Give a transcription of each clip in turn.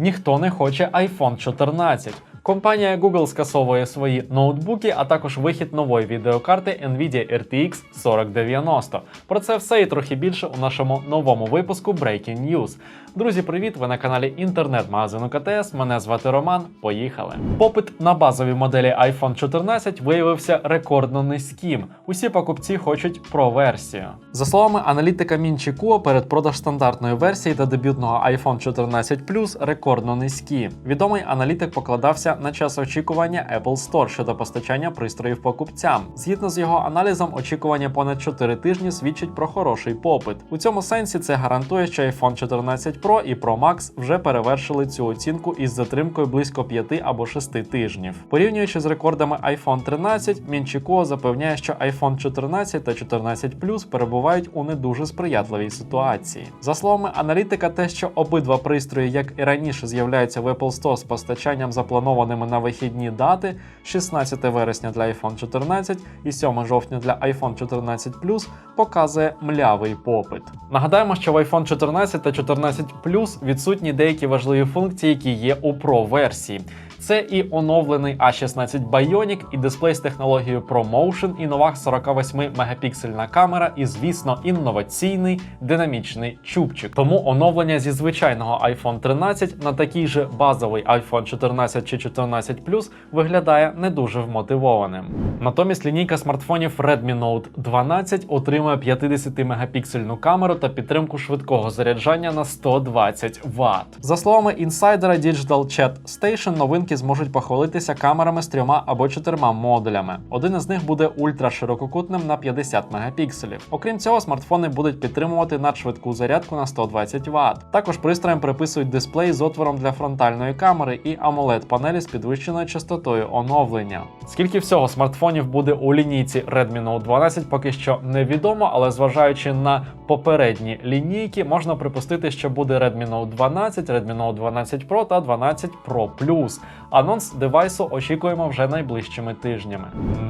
Ніхто не хоче iPhone 14. Компанія Google скасовує свої ноутбуки, а також вихід нової відеокарти Nvidia RTX 4090. Про це все і трохи більше у нашому новому випуску Breaking News. Друзі, привіт! Ви на каналі інтернет-магазину КТС. Мене звати Роман. Поїхали. Попит на базові моделі iPhone 14 виявився рекордно низьким. Усі покупці хочуть про версію. За словами аналітика Мінчі Куо, передпродаж стандартної версії та дебютного iPhone 14 Plus рекордно низькі. Відомий аналітик покладався на час очікування Apple Store щодо постачання пристроїв покупцям. Згідно з його аналізом, очікування понад 4 тижні свідчить про хороший попит. У цьому сенсі це гарантує, що iPhone 14 Pro і Pro Max вже перевершили цю оцінку із затримкою близько 5 або 6 тижнів. Порівнюючи з рекордами iPhone 13, Мінчіко запевняє, що iPhone 14 та 14 Plus перебувають у не дуже сприятливій ситуації. За словами аналітика, те, що обидва пристрої, як і раніше, з'являються в Apple Store з постачанням запланованими на вихідні дати 16 вересня для iPhone 14 і 7 жовтня для iPhone 14 Plus, показує млявий попит. Нагадаємо, що в iPhone 14 та 14 Plus відсутні деякі важливі функції, які є у Pro версії. Це і оновлений A16 Bionic, і дисплей з технологією ProMotion, і нова 48-мегапіксельна камера, і, звісно, інноваційний динамічний чубчик. Тому оновлення зі звичайного iPhone 13 на такий же базовий iPhone 14 чи 14 Plus виглядає не дуже вмотивованим. Натомість лінійка смартфонів Redmi Note 12 отримує 50-мегапіксельну камеру та підтримку швидкого заряджання на 120 Вт. За словами інсайдера Digital Chat Station, новинки зможуть похвалитися камерами з трьома або чотирма модулями. Один із них буде ультраширококутним на 50 мегапікселів. Окрім цього, смартфони будуть підтримувати надшвидку зарядку на 120 Вт. Також пристроєм приписують дисплей з отвором для фронтальної камери і amoled панелі з підвищеною частотою оновлення. Скільки всього смартфонів буде у лінійці Redmi Note 12, поки що невідомо, але зважаючи на попередні лінійки, можна припустити, що буде Redmi Note 12, Redmi Note 12 Pro та 12 Pro Plus. Анонс девайсу очікуємо вже найближчими тижнями.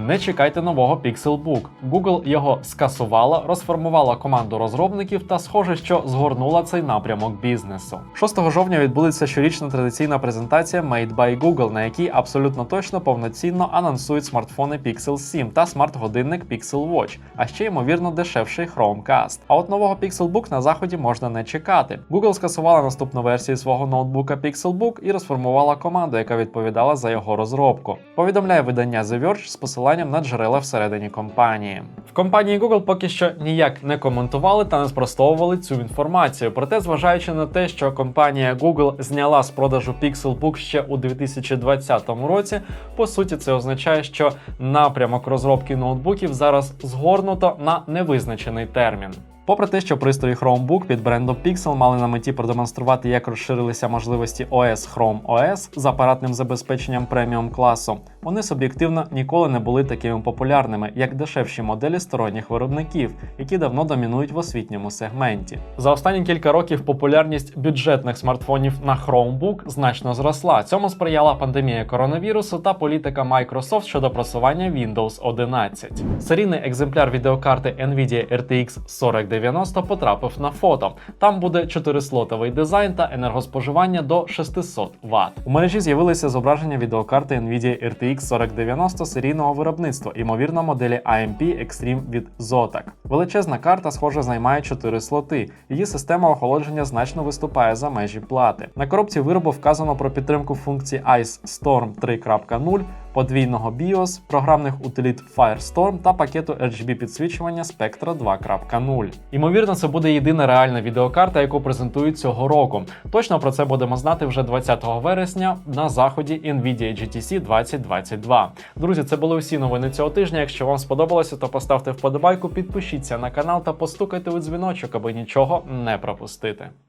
Не чекайте нового Pixelbook. Google його скасувала, розформувала команду розробників та, схоже, що згорнула цей напрямок бізнесу. 6 жовтня відбудеться щорічна традиційна презентація Made by Google, на якій абсолютно точно повноцінно анонсують смартфони Pixel 7 та смарт-годинник Pixel Watch, а ще ймовірно дешевший Chromecast. А от нового Pixelbook на заході можна не чекати. Google скасувала наступну версію свого ноутбука Pixelbook і розформувала команду, яка відповідала за його розробку. Повідомляє видання The Verge з посиланням на джерела всередині компанії. В компанії Google поки що ніяк не коментували та не спростовували цю інформацію. Проте, зважаючи на те, що компанія Google зняла з продажу Pixelbook ще у 2020 році, по суті, це означає, що напрямок розробки ноутбуків зараз згорнуто на невизначений термін. Попри те, що пристрої Chromebook під брендом Pixel мали на меті продемонструвати, як розширилися можливості OS Chrome OS з апаратним забезпеченням преміум класу, вони суб'єктивно ніколи не були такими популярними, як дешевші моделі сторонніх виробників, які давно домінують в освітньому сегменті. За останні кілька років популярність бюджетних смартфонів на Chromebook значно зросла. Цьому сприяла пандемія коронавірусу та політика Microsoft щодо просування Windows 11. Серійний екземпляр відеокарти Nvidia RTX 4090 потрапив на фото. Там буде 4-слотовий дизайн та енергоспоживання до 600 Вт. У мережі з'явилися зображення відеокарти Nvidia RTX 4090 серійного виробництва, ймовірно, моделі AMP Extreme від Zotac. Величезна карта, схоже, займає 4 слоти. Її система охолодження значно виступає за межі плати. На коробці виробу вказано про підтримку функції Ice Storm 3.0, подвійного BIOS, програмних утиліт Firestorm та пакету RGB підсвічування Spectra 2.0. Ймовірно, це буде єдина реальна відеокарта, яку презентують цього року. Точно про це будемо знати вже 20 вересня на заході Nvidia GTC 2022. Друзі, це були усі новини цього тижня. Якщо вам сподобалося, то поставте вподобайку, підпишіться на канал та постукайте у дзвіночок, аби нічого не пропустити.